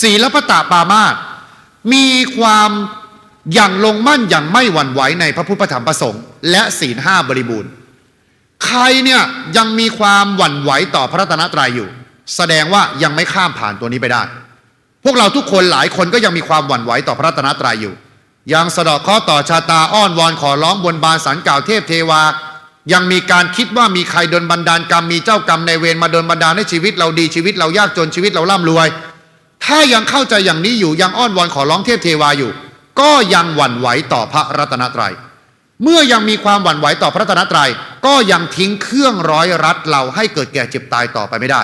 ศีลปตะปามาสมีความอย่างลงมั่นอย่างไม่หวั่นไหวในพระพุทธธรรมประสงค์และศีลห้าบริบูรณ์ ใครเนี่ยยังมีความหวั่นไหวต่อพระรัตนตรัยอยู่ แสดงว่ายังไม่ข้ามผ่านตัวนี้ไปได้ พวกเราทุกคนหลายคนก็ยังมีความหวั่นไหวต่อพระรัตนตรัยอยู่ ยังสะเดาะเคราะห์ต่อชาตาอ้อนวอนขอร้องบนบานสันกล่าวเทพเทวา ยังมีการคิดว่ามีใครดนบันดาลกรรมมีเจ้ากรรมในเวรมาดนบันดาลให้ชีวิตเราดีชีวิตเรายากจนชีวิตเราร่ำรวย ถ้ายังเข้าใจอย่างนี้อยู่ยังอ้อนวอนขอร้องเทพเทวาอยู่ ก็ยังหวั่นไหวต่อพระรัตนตรัย เมื่อยังมีความหวั่นไหวต่อพระรัตนตรัย ก็ยังทิ้งเครื่องร้อยรัดเราให้เกิดแก่เจ็บตายต่อไปไม่ได้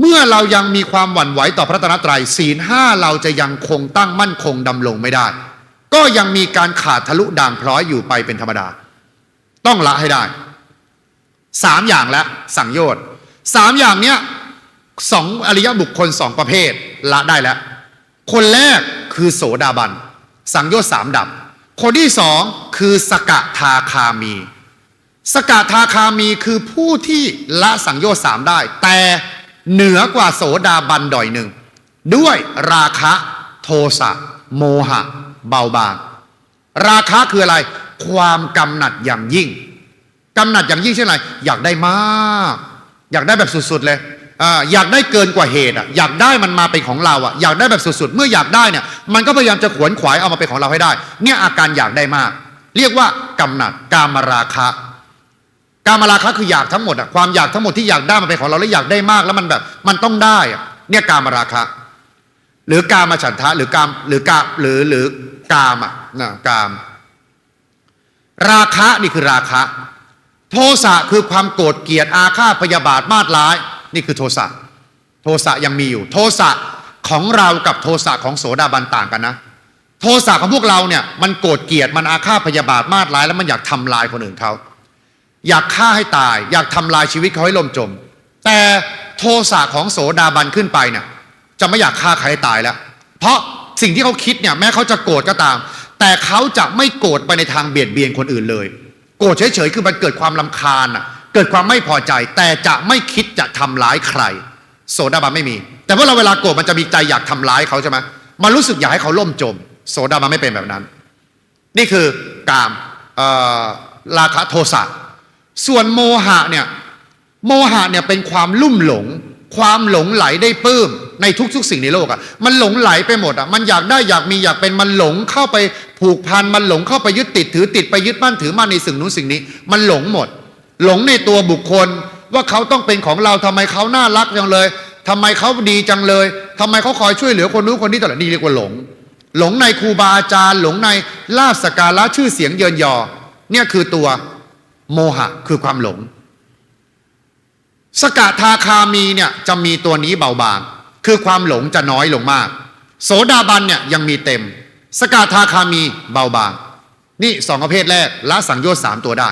เมื่อเรายังมีความหวั่นไหวต่อพระรัตนตรัยศีลห้าเราจะยังคงตั้งมั่นคงดำรงไม่ได้ ก็ยังมีการขาดทะลุด่างพร้อยอยู่ไปเป็นธรรมดา ต้องละให้ได้สามอย่างแล้วสังโยชน์สามอย่างเนี้ย สองอริยบุคคลสองประเภทละได้แล้ว คนแรกคือโสดาบัน สังโยชน์สามดับ คนที่สองคือสกทาคามี สกทาคามีคือผู้ที่ละสังโยชน์สามได้ แต่เหนือกว่าโสดาบันดอยหนึ่ง ด้วยราคะโทสะโมหะ เบาบาง ราคะคืออะไร ความกำหนัดอย่างยิ่งกำหนัดอย่างยิ่งเช่นไรอยากได้มาก อยากได้แบบสุดๆเลย อยากได้เกินกว่าเหตุอะอยากได้มันมาเป็นของเราอะอยากได้แบบสุดๆ เมื่ออยากได้เนี่ยมันก็พยายามจะขวนขวายเอามาเป็นของเราให้ได้ เนี่ยอาการอยากได้มาก เรียกว่ากำหนัดกามราคะ กามราคะคืออยากทั้งหมดอะความอยากทั้งหมดที่อยากได้มาเป็นของเราแล้วอยากได้มากแล้วมันแบบมันต้องได้อะเนี่ยกามราคะ หรือกามฉันทะหรือกามหรือกาหรือหรือกามอะนะกาม ราคะนี่คือราคะ โทสะคือความโกรธเกลียดอาฆาตพยาบาทมาดร้าย นี่คือโทสะโทสะยังมีอยู่ โทสะของเรากับโทสะของโสดาบันต่างกันนะ โทสะของพวกเราเนี่ยมันโกรธเกลียดมันอาฆาตพยาบาทมาดร้ายแล้วมันอยากทำลายคนอื่นเขาอยากฆ่าให้ตาย อยากทำลายชีวิตเขาให้ล่มจม แต่โทสะของโสดาบันขึ้นไปเนี่ยจะไม่อยากฆ่าใครให้ตายแล้ว เพราะสิ่งที่เขาคิดเนี่ยแม้เขาจะโกรธก็ตาม แต่เขาจะไม่โกรธไปในทางเบียดเบียนคนอื่นเลย โกรธเฉยๆคือมันเกิดความลำคาญอะ เกิดความไม่พอใจ แต่จะไม่คิดจะทำร้ายใคร โสดาบันไม่มี แต่ว่าเราเวลาโกรธมันจะมีใจอยากทำร้ายเขาใช่ไหมมันรู้สึกอยากให้เขาล่มจม โสดาบันไม่เป็นแบบนั้น นี่คือกามราคะโทสะส่วนโมหะเนี่ยโมหะเนี่ยเป็นความลุ่มหลง ความหลงไหลได้ปื้มในทุกๆ สิ่งในโลกอะ่ะมันหลงไหลไปหมดอะ่ะมันอยากได้อยากมีอยากเป็นมันหลงเข้าไปผูกพันมันหลงเข้าไปยึดติดถือติดไปยึดมั่นถือมั่นในสิ่งนู้นสิ่งนี้ มันหลงหมด หลงในตัวบุคคล ว่าเขาต้องเป็นของเราทำไมเขาน่ารักจังเลยทำไมเขาดีจังเลยทำไมเขาคอยช่วยเหลือคนนู้นคนนี้ตลอดนี่เรียกว่าหลง หลงในครูบาอาจารย์ หลงในลาบสกการะชื่อเสียงเยินยอ เนี่ยคือตัวโมหะคือความหลง สกทาคามีเนี่ยจะมีตัวนี้เบาบางคือความหลงจะน้อยลงมาก โสดาบันเนี่ยยังมีเต็ม สกทาคามีเบาบาง นี่สองประเภทแรกละสังโยชน์สามตัวได้